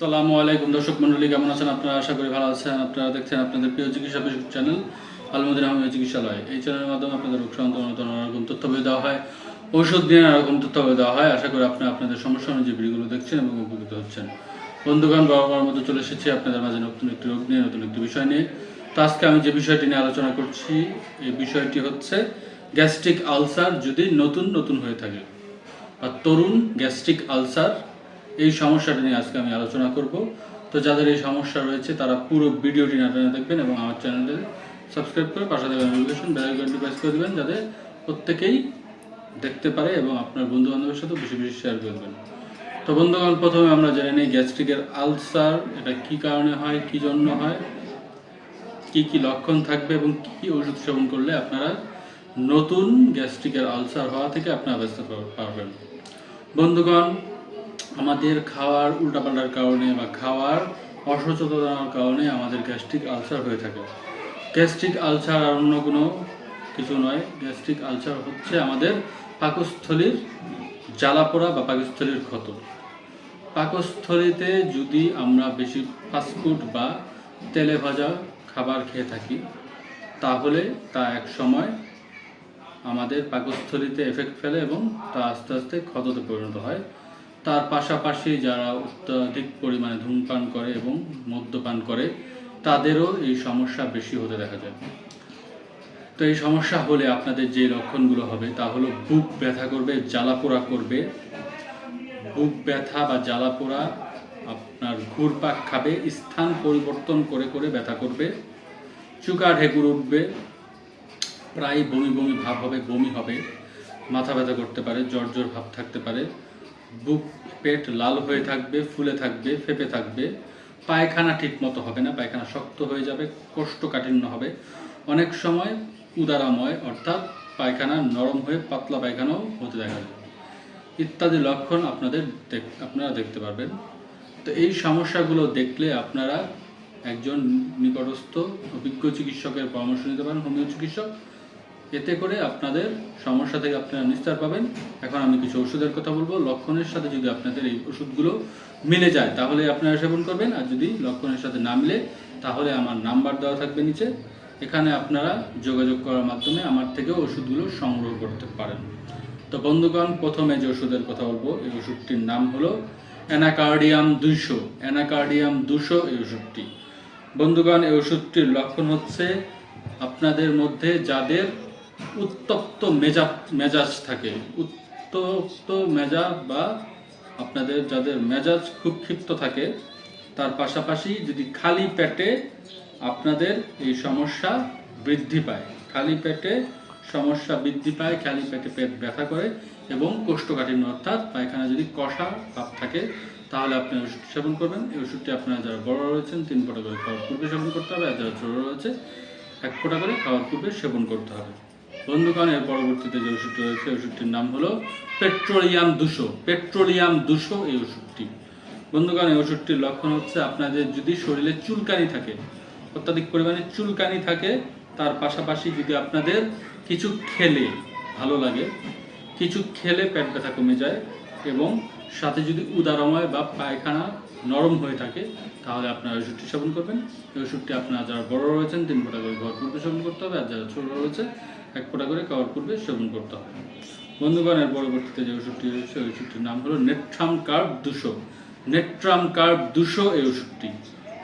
সালামু আলাইকুম দর্শক মন্ডলী, কেমন আছেন আপনারা? আশা করি ভালো আছেন। আপনারা দেখছেন আপনাদের প্রিয় চিকিৎসা বিশেষ চ্যানেল আলমদিন আহমেদ চিকিৎসালয়। এই চ্যানেলের মাধ্যমে আপনাদের রোগ সংক্রান্ত নানা রকম তথ্যাবলি দেওয়া হয়, ঔষধ নিয়ে নানা রকম তথ্যাবলি দেওয়া হয়। আশা করি আপনারা আপনাদের সমস্যা অনুযায়ী ভিডিওগুলো দেখছেন এবং উপকৃত হচ্ছেন। বন্ধুগণ বাবার মতো চলে এসেছি আপনাদের মাঝে নতুন একটি রোগ নিয়ে, নতুন একটি বিষয় নিয়ে। তো আজকে আমি যে বিষয়টি নিয়ে আলোচনা করছি, এই বিষয়টি হচ্ছে গ্যাস্ট্রিক আলসার যদি নতুন নতুন হয়ে থাকে আর তরুণ গ্যাস্ট্রিক আলসার এই সমস্যাটা নিয়ে আজকে আমি আলোচনা করব। তো যাদের এই সমস্যা রয়েছে, তারা পুরো ভিডিওটি টেনে দেখবেন এবং আমার চ্যানেলটি সাবস্ক্রাইব করে পাশে থাকা নোটিফিকেশন বেল আইকনটি প্রেস করে দেবেন, যাতে প্রত্যেকেই দেখতে পারে এবং আপনার বন্ধু বান্ধবের সাথে বেশি বেশি শেয়ার করবেন তো বন্ধুগণ, প্রথমে আমরা জেনে নিই গ্যাস্ট্রিকের আলসার, এটা কি কারণে হয়, কি জন্য হয়, কি কি লক্ষণ থাকবে এবং কি কি ওষুধ সেবন করলে আপনারা নতুন গ্যাস্ট্রিকের আলসার হওয়া থেকে আপনারা বাঁচতে পার- পারবেন। বন্ধুগণ আমাদের খাওয়ার উল্টাপাল্টার কারণে বা খাওয়ার অসচেতনার কারণে আমাদের গ্যাস্ট্রিক আলসার হয়ে থাকে। গ্যাস্ট্রিক আলসার আর অন্য কোনো কিছু নয়। গ্যাস্ট্রিক আলসার হচ্ছে আমাদের পাকস্থলীর জ্বালাপোড়া বা পাকস্থলীর ক্ষত। পাকস্থলীতে যদি আমরা বেশি ফাস্টফুড বা তেলে ভাজা খাবার খেয়ে থাকি, তাহলে তা এক সময় আমাদের পাকস্থলীতে এফেক্ট ফেলে এবং তা আস্তে আস্তে ক্ষততে পরিণত হয়। তার পাশাপাশি যারা অত্যাধিক পরিমাণে ধূমপান করে এবং মদ্যপান করে, তাদেরও এই সমস্যা বেশি হতে দেখা যায়। তো এই সমস্যা হলে আপনাদের যে লক্ষণগুলো হবে, তা হলো বুক ব্যথা করবে, জ্বালাপোড়া করবে। বুক ব্যথা বা জ্বালাপোড়া আপনার ঘুরপাক খাবে, স্থান পরিবর্তন করে করে ব্যথা করবে। চুকা ঢেকুর উঠবে, প্রায় বমি বমি ভাব হবে, বমি হবে, মাথা ব্যথা করতে পারে, জ্বর জ্বর ভাব থাকতে পারে। বুক, পেট লাল হয়ে থাকবে, ফুলে থাকবে, ফেপে থাকবে। পায়খানা ঠিক মতো হবে না, পায়খানা শক্ত হয়ে যাবে, কোষ্ঠকাঠিন্য হবে। অনেক সময় উদারাময়, অর্থাৎ পায়খানা নরম হয়ে পাতলা পায়খানাও হতে দেখা যায়। ইত্যাদি লক্ষণ আপনাদের আপনারা দেখতে পারবেন। তো এই সমস্যাগুলো দেখলে আপনারা একজন নিকটস্থ অভিজ্ঞ চিকিৎসকের পরামর্শ নিতে পারেন, হোমিও চিকিৎসক। এতে করে আপনাদের সমস্যা থেকে আপনারা নিস্তার পাবেন। এখন আমি কিছু ওষুধের কথা বলব। লক্ষণের সাথে যদি আপনাদের এই ওষুধগুলো মিলে যায়, তাহলে আপনারা সেবন করবেন। আর যদি লক্ষণের সাথে না মিলে, তাহলে আমার নাম্বার দেওয়া থাকবে নিচে। এখানে আপনারা যোগাযোগ করার মাধ্যমে আমার থেকেও ওষুধগুলো সংগ্রহ করতে পারেন। তো বন্ধুগণ, প্রথমে যে ওষুধের কথা বলব, এই ওষুধটির নাম হলো অ্যানাকার্ডিয়াম দুইশো। অ্যানাকার্ডিয়াম দুশো এই ওষুধটি। বন্ধুগণ, এই ওষুধটির লক্ষণ হচ্ছে আপনাদের মধ্যে যাদের উত্তপ্ত মেজাজ মেজাজ থাকে। উত্তপ্ত মেজাজ বা আপনাদের যাদের মেজাজ খুব ক্ষিপ্ত থাকে, তার পাশাপাশি যদি খালি পেটে আপনাদের এই সমস্যা বৃদ্ধি পায়, খালি পেটে সমস্যা বৃদ্ধি পায়, খালি পেটে পেট ব্যথা করে এবং কোষ্ঠকাঠিন্য, অর্থাৎ পায়খানা যদি কষা ভাব থাকে, তাহলে আপনি ওষুধ সেবন করবেন। এই ওষুধটি আপনারা যারা বড় রয়েছেন, তিন ফোঁটা করে খাওয়ার পূর্বে সেবন করতে হবে, আর যারা ছোট রয়েছে, এক ফোঁটা করে খাওয়ার পূর্বে সেবন করতে হবে। বন্ধুগণ এর পরবর্তীতে যে ওষুধটি রয়েছে, ওষুধটির নাম হলো পেট্রোলিয়াম দুশো। পেট্রোলিয়াম দুশো এই ওষুধটি। বন্ধুগণ, এই ওষুধটির লক্ষণ হচ্ছে আপনাদের যদি শরীরে চুলকানি থাকে, অত্যাধিক পরিমাণে চুলকানি থাকে, তার পাশাপাশি যদি আপনাদের কিছু খেলে ভালো লাগে, কিছু খেলে পেট ব্যথা কমে যায় এবং সাথে যদি উদারময় বা পায়খানা নরম হয়ে থাকে, তাহলে আপনারা ওষুধটি সেবন করবেন। এই ওষুধটি আপনারা যারা বড় রয়েছেন, তিন ফোঁটা করে খাওয়ার পূর্বে সেবন করতে হবে, আর যারা ছোট রয়েছে, এক ফোঁটা করে খাওয়ার পূর্বে সেবন করতে হবে। বন্ধুগণের পরবর্তীতে যে ওষুধটি রয়েছে, ওই ওষুধটির নাম হলো নেট্রাম কার্ব দুশো। নেট্রাম কার্ব দুশো এই ওষুধটি।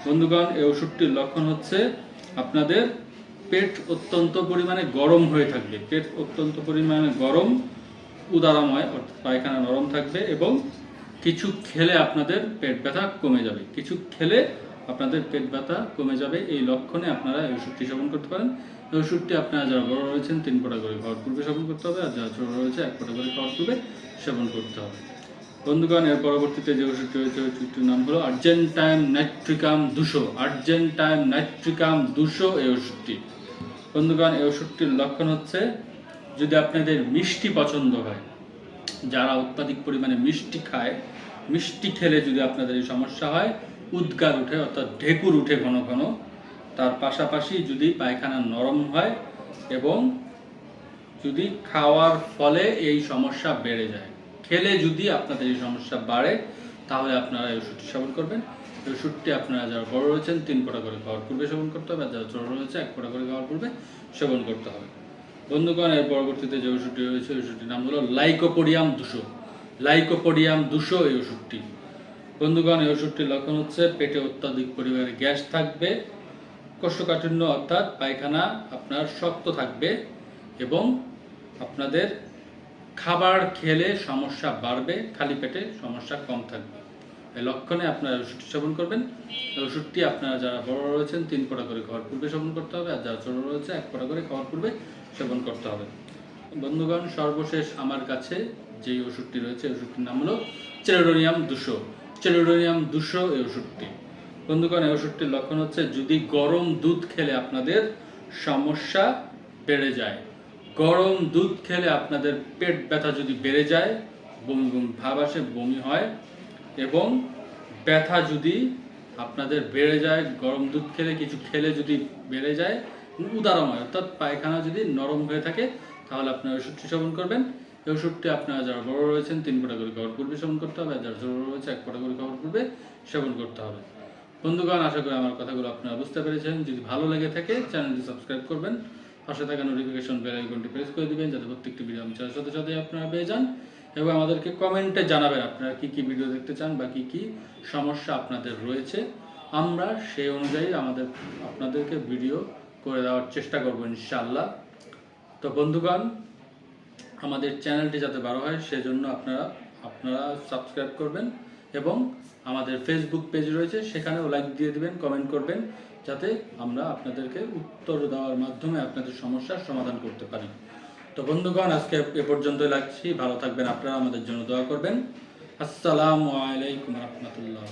বন্ধুগণ, এই ওষুধটির লক্ষণ হচ্ছে আপনাদের পেট অত্যন্ত পরিমাণে গরম হয়ে থাকবে। পেট অত্যন্ত পরিমাণে গরম উদারাময়, অর্থাৎ পায়খানা নরম থাকবে এবং কিছু খেলে আপনাদের পেট ব্যথা কমে যাবে। কিছু খেলে আপনাদের পেট ব্যথা কমে যাবে। এই লক্ষণে আপনারা এই ওষুধটি সেবন করতে পারেন। এই ওষুধটি আপনারা যারা বড় রয়েছেন, তিন ফোঁটা করে খাওয়ার পূর্বে সেবন করতে হবে আর যারা ছোট রয়েছে, এক ফোঁটা করে খাওয়ার পূর্বে সেবন করতে হবে। বন্ধুগণ, এর পরবর্তীতে যে ওষুধটি রয়েছে ওষুধটির নাম হলো আর্জেন্টাইন নাইট্রিকাম দুশো। আর্জেন্টাইন নাইট্রিকাম দুশো এই ওষুধটি। বন্ধুগণ, এই ওষুধটির লক্ষণ হচ্ছে যদি আপনাদের মিষ্টি পছন্দ হয়, যারা অত্যাধিক পরিমাণে মিষ্টি খায়, মিষ্টি খেলে যদি আপনাদের এই সমস্যা হয়, উদ্গার উঠে অর্থাৎ ঢেকুর উঠে ঘন ঘন, তার পাশাপাশি যদি পায়খানা নরম হয় এবং যদি খাওয়ার ফলে এই সমস্যা বেড়ে যায়। খেলে যদি আপনাদের এই সমস্যা বাড়ে, তাহলে আপনারা এই ওষুধটি সেবন করবেন। এই ওষুধটি আপনারা যারা বড় রয়েছেন, তিন ফোঁটা করে খাওয়ার পূর্বে সেবন করতে হবে, আর যারা ছোট রয়েছে, এক ফোঁটা করে খাওয়ার পূর্বে সেবন করতে হবে। বন্ধুগণ, এর পরবর্তীতে যে ওষুধটি রয়েছে, ওষুধটির নাম হলো লাইকোপোডিয়াম দুশো। লাইকোপোডিয়াম দুশো এই ওষুধটি। বন্ধুগণ, এই ওষুধটির লক্ষণ হচ্ছে পেটে অত্যাধিক পরিমাণে গ্যাস থাকবে, কোষ্ঠকাঠিন্য অর্থাৎ পায়খানা আপনার শক্ত থাকবে এবং আপনাদের খাবার খেলে সমস্যা বাড়বে, খালি পেটে সমস্যা কম থাকবে। এই লক্ষণে আপনারা ওষুধটি সেবন করবেন। ওষুধটি আপনারা যারা বড় রয়েছেন, তিন ফোঁটা করে খাওয়ার পূর্বে সেবন করতে হবে, আর যারা ছোট রয়েছে, এক ফোঁটা করে খাওয়ার পূর্বে সেবন করতে হবে। বন্ধুগণ, সর্বশেষ আমার কাছে যে ওষুধটি রয়েছে ওষুধটির নাম হলো চেলোডোনিয়াম দুশো। চেলোডোনিয়াম দুশো এই ওষুধটি। বন্ধুগণ, এই ওষুধটির লক্ষণ হচ্ছে যদি গরম দুধ খেলে আপনাদের সমস্যা বেড়ে যায়। গরম দুধ খেলে আপনাদের পেট ব্যথা যদি বেড়ে যায়, বমি বমি ভাব আসে, বমি হয় এবং ব্যথা যদি আপনাদের বেড়ে যায়, গরম দুধ খেলে, কিছু খেলে যদি বেড়ে যায় উদারম হয় অর্থাৎ পায়খানা যদি নরম হয়ে থাকে, তাহলে আপনার ওষুধটি সেবন করবেন। এই ওষুধটি আপনারা যারা বড় রয়েছেন, তিন ফোঁটা করে খাবার পূর্বে সেবন করতে হবে যারা ছোট রয়েছে, এক ফোঁটা করে খাবার পূর্বে সেবন করতে হবে। বন্ধুগণ, আশা করি আমার কথাগুলো আপনারা বুঝতে পেরেছেন। যদি ভালো লেগে থাকে, চ্যানেলটি সাবস্ক্রাইব করবেন। পাশে থাকা নোটিফিকেশন বেল আইকনটি প্রেস করে দিবেন, যাতে প্রত্যেকটি ভিডিও আমি ছাড়ার সাথে সাথে আপনারা পেয়ে যান। এবং আমাদেরকে কমেন্টে জানাবেন আপনারা কি কি ভিডিও দেখতে চান বা কি কি সমস্যা আপনাদের রয়েছে। আমরা সেই অনুযায়ী আমাদের, আপনাদেরকে ভিডিও করে দেওয়ার চেষ্টা করব ইনশাআল্লাহ। তো বন্ধুগণ, আমাদের চ্যানেলটি যাতে বড় হয়, সেজন্য আপনারা আপনারা সাবস্ক্রাইব করবেন এবং আমাদের ফেসবুক পেজ রয়েছে, সেখানেও লাইক দিয়ে দিবেন কমেন্ট করবেন, যাতে আমরা আপনাদেরকে উত্তর দেওয়ার মাধ্যমে আপনাদের সমস্যার সমাধান করতে পারি। তো বন্ধুগণ, আজকে এ পর্যন্তই লাগছি ভালো থাকবেন আপনারা, আমাদের জন্য দোয়া করবেন। আসসালামু আলাইকুম রহমতুল্লাহ।